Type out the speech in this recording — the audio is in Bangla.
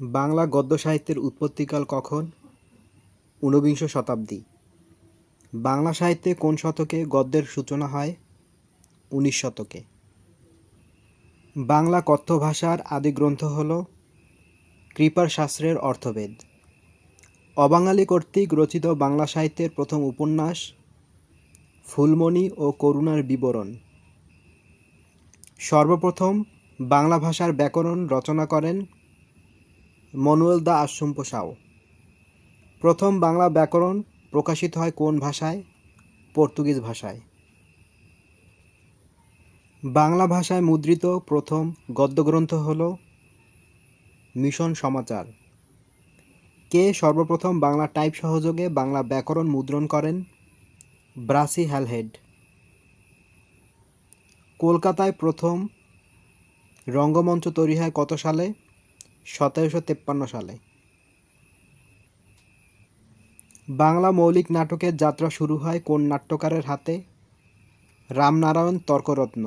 বাংলা গদ্য সাহিত্যের উৎপত্তিকাল কখন? ঊনবিংশ শতাব্দী। বাংলা সাহিত্যে কোন শতকে গদ্যের সূচনা হয়? উনিশ শতকে। বাংলা কথ্য ভাষার আদি গ্রন্থ হল কৃপার শাস্ত্রের অর্থবেদ। অবাঙালি কর্তৃক রচিত বাংলা সাহিত্যের প্রথম উপন্যাস ফুলমণি ও করুণার বিবরণ। সর্বপ্রথম বাংলা ভাষার ব্যাকরণ রচনা করেন মনুয়েল দা আশুম্প সাও প্রথম বাংলা ব্যাকরণ প্রকাশিত হয় কোন ভাষায়? পর্তুগিজ ভাষায়। বাংলা ভাষায় মুদ্রিত প্রথম গদ্যগ্রন্থ হল মিশন সমাচার। কে সর্বপ্রথম বাংলা টাইপ সহযোগে বাংলা ব্যাকরণ মুদ্রণ করেন? Brassey Halhed. কলকাতায় প্রথম রঙ্গমঞ্চ তৈরি হয় কত সালে? সতেরোশো তেপ্পান্ন সালে। বাংলা মৌলিক নাটকের যাত্রা শুরু হয় কোন নাট্যকারের হাতে? রামনারায়ণ তর্করত্ন।